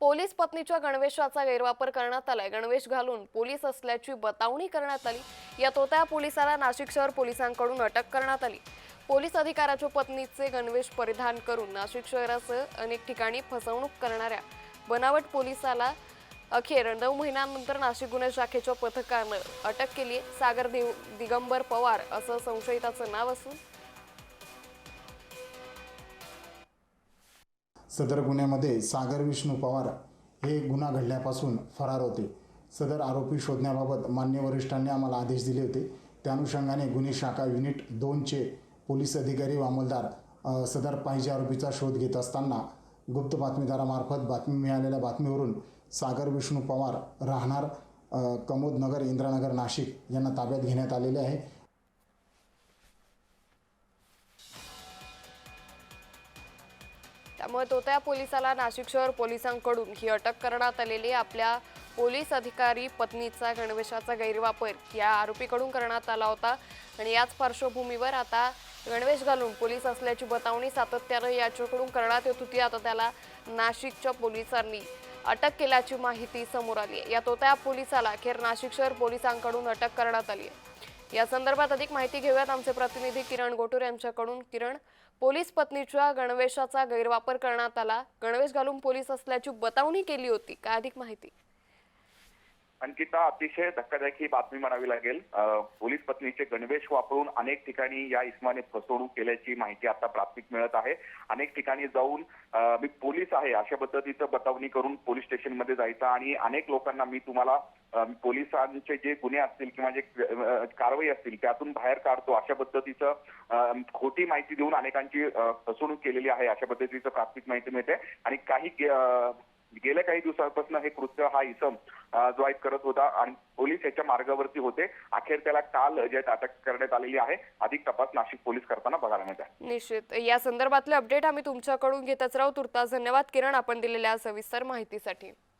Police पत्नीच्या गणवेशाचा गैरवापर करण्यात आलाय. गणवेश घालून पोलीस असल्याची बतावणी करण्यात आली. या तोत्या पोलिसाला नाशिक शहर पोलिसांकडून अटक करण्यात आली. पोलीस अधिकाऱ्याच्या पत्नीचे गणवेश परिधान करून नाशिक शहरासह अनेक ठिकाणी फसवणूक करणाऱ्या बनावट पोलिसाला अखेर नऊ महिन्यानंतर नाशिक गुन्हे शाखेच्या पथकानं अटक केली सागर दिव दिगंबर पवार असं संशयिताचं नाव असून सदर गुन्ह्यामध्ये सागर विष्णू पवार हे गुन्हा घडल्यापासून फरार होते. सदर आरोपी शोधण्याबाबत मान्य वरिष्ठांनी आम्हाला आदेश दिले होते. त्या अनुषंगाने गुन्हे शाखा युनिट दोनचे पोलीस अधिकारी व अंमलदार सदर पाहिजे आरोपीचा शोध घेत असताना गुप्त बातमीदारामार्फत बातमी मिळालेल्या बातमीवरून सागर विष्णू पवार राहणार कमोदनगर इंद्रानगर नाशिक यांना ताब्यात घेण्यात आलेले आहे. त्यामुळे तोत्या पोलिसाला नाशिक शहर पोलिसांकडून ही अटक करण्यात आलेली आपल्या पोलीस अधिकारी पत्नीचा गणवेशाचा गैरवापर या आरोपीकडून करण्यात आला होता. आणि याच पार्श्वभूमीवर आता गणवेश घालून पोलीस असल्याची बतावणी सातत्यानं याच्याकडून करण्यात येत होती. आता त्याला नाशिकच्या पोलिसांनी अटक केल्याची माहिती समोर आली आहे. या तोत्या पोलिसाला अखेर नाशिक शहर पोलिसांकडून अटक करण्यात आली आहे. या संदर्भात अधिक माहिती घेऊयात आमचे प्रतिनिधी किरण गोटूर यांच्याकडून. किरण पोलीस पत्नीच्या गणवेशाचा गैरवापर करण्यात आला. गणवेश घालून पोलीस असल्याची बतावणी केली होती. काय अधिक माहिती? अंकिता अतिशय धक्कादायक ही बातमी म्हणावी लागेल. पोलीस पत्नीचे गणवेश वापरून अनेक ठिकाणी या इस्माने फसवणूक केल्याची माहिती आता प्राथमिक मिळत आहे. अनेक ठिकाणी जाऊन मी पोलीस आहे अशा पद्धतीचं बतावणी करून पोलीस स्टेशनमध्ये जायचं आणि अनेक लोकांना मी तुम्हाला पोलिसांचे जे गुन्हे असतील किंवा जे कारवाई असतील त्यातून बाहेर काढतो अशा पद्धतीचं खोटी माहिती देऊन अनेकांची फसवणूक केलेली आहे अशा पद्धतीचं प्राथमिक माहिती मिळते. आणि काही गेल्या काही दिवसांपासून हे कृत्य हा इसम जो आहे करत होता आणि पोलीस याच्या मार्गावरती होते. अखेर त्याला काल जे अटक करण्यात आलेली आहे. अधिक तपास नाशिक पोलीस करताना बघायला मिळत आहे. निश्चित. या संदर्भातले अपडेट आम्ही तुमच्याकडून घेतच राहू. तुर्तास धन्यवाद. किरण आपण दिलेल्या सविस्तर माहितीसाठी.